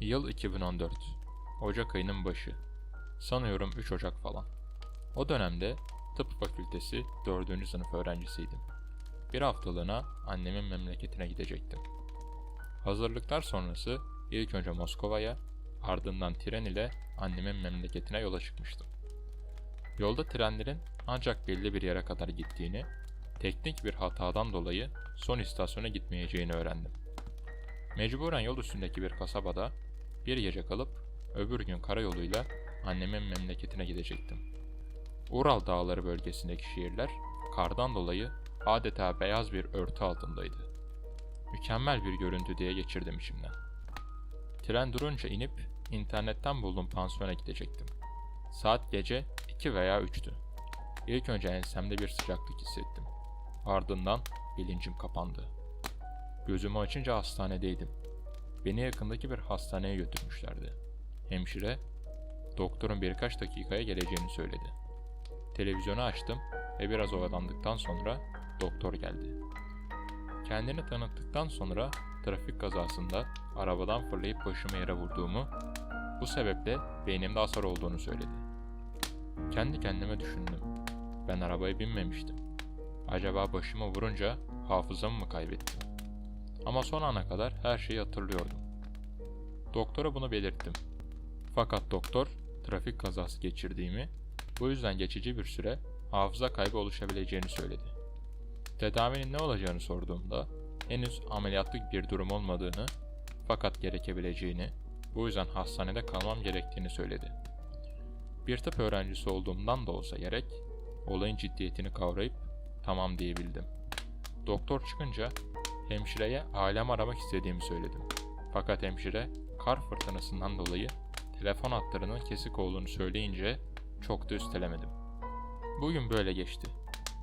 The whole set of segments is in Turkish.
Yıl 2014. Ocak ayının başı. Sanıyorum 3 Ocak falan. O dönemde tıp fakültesi 4. sınıf öğrencisiydim. Bir haftalığına annemin memleketine gidecektim. Hazırlıklar sonrası ilk önce Moskova'ya, ardından tren ile annemin memleketine yola çıkmıştım. Yolda trenlerin ancak belli bir yere kadar gittiğini, teknik bir hatadan dolayı son istasyona gitmeyeceğini öğrendim. Mecburen yol üstündeki bir kasabada bir gece kalıp öbür gün karayoluyla annemin memleketine gidecektim. Ural Dağları bölgesindeki şehirler kardan dolayı adeta beyaz bir örtü altındaydı. Mükemmel bir görüntü diye geçirdim içimden. Tren durunca inip internetten bulduğum pansiyona gidecektim. Saat gece 2 veya 3'tü. İlk önce ensemde bir sıcaklık hissettim. Ardından bilincim kapandı. Gözümü açınca hastanedeydim. Beni yakındaki bir hastaneye götürmüşlerdi. Hemşire, doktorun birkaç dakikaya geleceğini söyledi. Televizyonu açtım ve biraz oyalandıktan sonra doktor geldi. Kendini tanıttıktan sonra trafik kazasında arabadan fırlayıp başımı yere vurduğumu, bu sebeple beynimde hasar olduğunu söyledi. Kendi kendime düşündüm. Ben arabaya binmemiştim. Acaba başımı vurunca hafızamı mı kaybettim? Ama son ana kadar her şeyi hatırlıyordum. Doktora bunu belirttim. Fakat doktor trafik kazası geçirdiğimi, bu yüzden geçici bir süre hafıza kaybı oluşabileceğini söyledi. Tedavinin ne olacağını sorduğumda henüz ameliyatlık bir durum olmadığını fakat gerekebileceğini, bu yüzden hastanede kalmam gerektiğini söyledi. Bir tıp öğrencisi olduğumdan da olsa gerek, olayın ciddiyetini kavrayıp tamam diyebildim. Doktor çıkınca hemşireye ailem aramak istediğimi söyledim. Fakat hemşire kar fırtınasından dolayı telefon hatlarının kesik olduğunu söyleyince çok da üstelemedim. Bugün böyle geçti.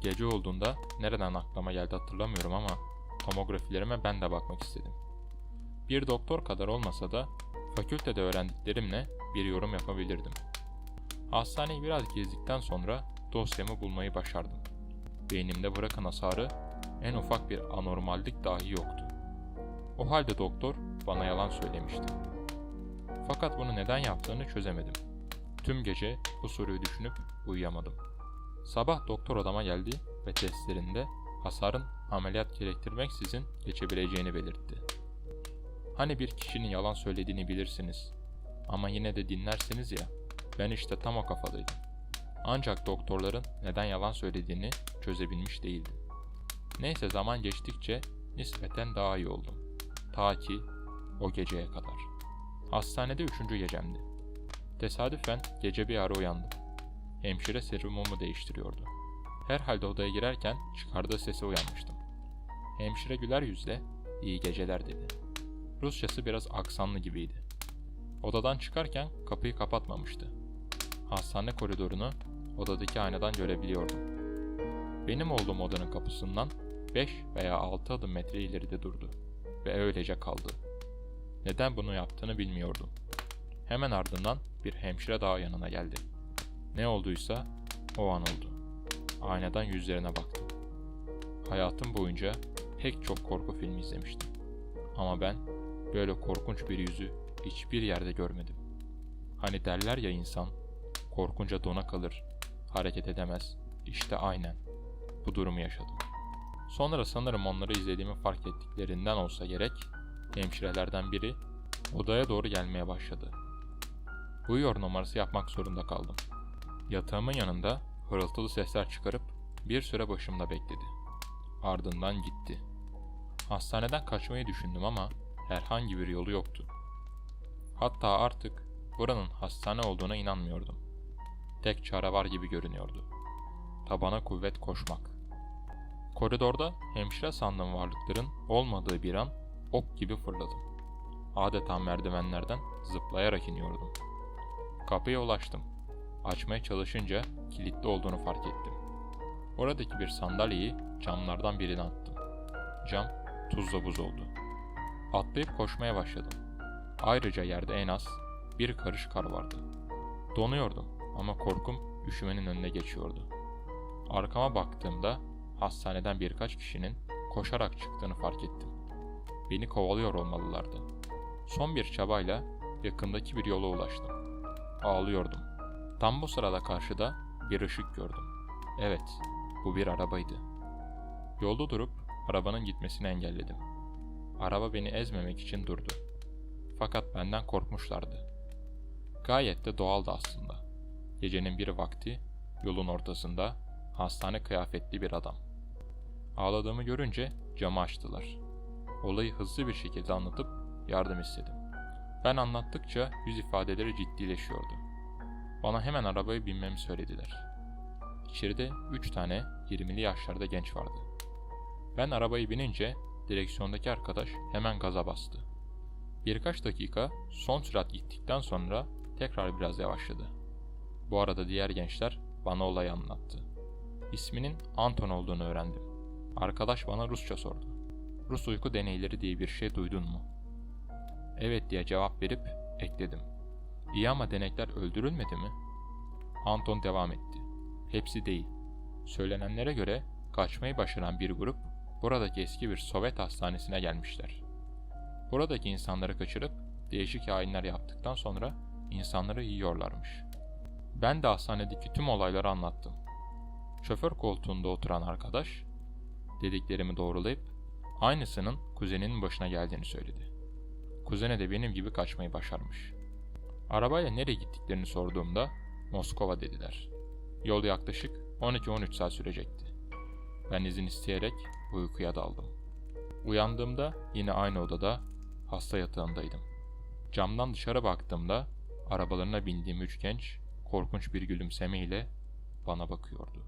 Gece olduğunda nereden aklıma geldi hatırlamıyorum ama tomografilerime ben de bakmak istedim. Bir doktor kadar olmasa da fakültede öğrendiklerimle bir yorum yapabilirdim. Hastaneyi biraz gezdikten sonra dosyamı bulmayı başardım. Beynimde bırakan hasarı en ufak bir anormallik dahi yoktu. O halde doktor bana yalan söylemişti. Fakat bunu neden yaptığını çözemedim. Tüm gece bu soruyu düşünüp uyuyamadım. Sabah doktor odama geldi ve testlerinde hasarın ameliyat gerektirmeksizin geçebileceğini belirtti. Hani bir kişinin yalan söylediğini bilirsiniz ama yine de dinlersiniz ya, ben işte tam o kafadaydım. Ancak doktorların neden yalan söylediğini çözebilmiş değildim. Neyse zaman geçtikçe nispeten daha iyi oldum. Ta ki o geceye kadar. Hastanede üçüncü gecemdi. Tesadüfen gece bir ara uyandım. Hemşire serumumu değiştiriyordu. Herhalde odaya girerken çıkardığı sese uyanmıştım. Hemşire güler yüzle iyi geceler dedi. Rusçası biraz aksanlı gibiydi. Odadan çıkarken kapıyı kapatmamıştı. Hastane koridorunu odadaki aynadan görebiliyordum. Benim olduğum odanın kapısından 5 veya 6 adım metre ileride durdu ve öylece kaldı. Neden bunu yaptığını bilmiyordum. Hemen ardından bir hemşire daha yanına geldi. Ne olduysa o an oldu. Aynadan yüzlerine baktım. Hayatım boyunca pek çok korku filmi izlemiştim. Ama ben böyle korkunç bir yüzü hiçbir yerde görmedim. Hani derler ya insan korkunca dona kalır, hareket edemez. İşte aynen bu durumu yaşadım. Sonra sanırım onları izlediğimi fark ettiklerinden olsa gerek, hemşirelerden biri odaya doğru gelmeye başladı. Uyuyor numarası yapmak zorunda kaldım. Yatağımın yanında hırıltılı sesler çıkarıp bir süre başımda bekledi. Ardından gitti. Hastaneden kaçmayı düşündüm ama herhangi bir yolu yoktu. Hatta artık buranın hastane olduğuna inanmıyordum. Tek çare var gibi görünüyordu. Tabana kuvvet koşmak. Koridorda hemşire sandığım varlıkların olmadığı bir an ok gibi fırladım. Adeta merdivenlerden zıplayarak iniyordum. Kapıya ulaştım. Açmaya çalışınca kilitli olduğunu fark ettim. Oradaki bir sandalyeyi camlardan birine attım. Cam tuzla buz oldu. Atlayıp koşmaya başladım. Ayrıca yerde en az bir karış kar vardı. Donuyordum ama korkum üşümenin önüne geçiyordu. Arkama baktığımda hastaneden birkaç kişinin koşarak çıktığını fark ettim. Beni kovalıyor olmalılardı. Son bir çabayla yakındaki bir yola ulaştım. Ağlıyordum. Tam bu sırada karşıda bir ışık gördüm. Evet, bu bir arabaydı. Yolda durup arabanın gitmesini engelledim. Araba beni ezmemek için durdu. Fakat benden korkmuşlardı. Gayet de doğaldı aslında. Gecenin bir vakti yolun ortasında hastane kıyafetli bir adam. Ağladığımı görünce camı açtılar. Olayı hızlı bir şekilde anlatıp yardım istedim. Ben anlattıkça yüz ifadeleri ciddileşiyordu. Bana hemen arabaya binmemi söylediler. İçeride üç tane 20'li yaşlarda genç vardı. Ben arabayı binince direksiyondaki arkadaş hemen gaza bastı. Birkaç dakika son sürat gittikten sonra tekrar biraz yavaşladı. Bu arada diğer gençler bana olayı anlattı. İsminin Anton olduğunu öğrendim. Arkadaş bana Rusça sordu. Rus uyku deneyleri diye bir şey duydun mu? Evet diye cevap verip ekledim. İyi ama denekler öldürülmedi mi? Anton devam etti. Hepsi değil. Söylenenlere göre kaçmayı başaran bir grup buradaki eski bir Sovyet hastanesine gelmişler. Buradaki insanları kaçırıp değişik hainler yaptıktan sonra insanları yiyorlarmış. Ben de hastanedeki tüm olayları anlattım. Şoför koltuğunda oturan arkadaş dediklerimi doğrulayıp aynısının kuzeninin başına geldiğini söyledi. Kuzene de benim gibi kaçmayı başarmış. Arabayla nereye gittiklerini sorduğumda Moskova dediler. Yol yaklaşık 12-13 saat sürecekti. Ben izin isteyerek uykuya daldım. Uyandığımda yine aynı odada hasta yatağındaydım. Camdan dışarı baktığımda arabalarına bindiğim üç genç korkunç bir gülümsemeyle bana bakıyordu.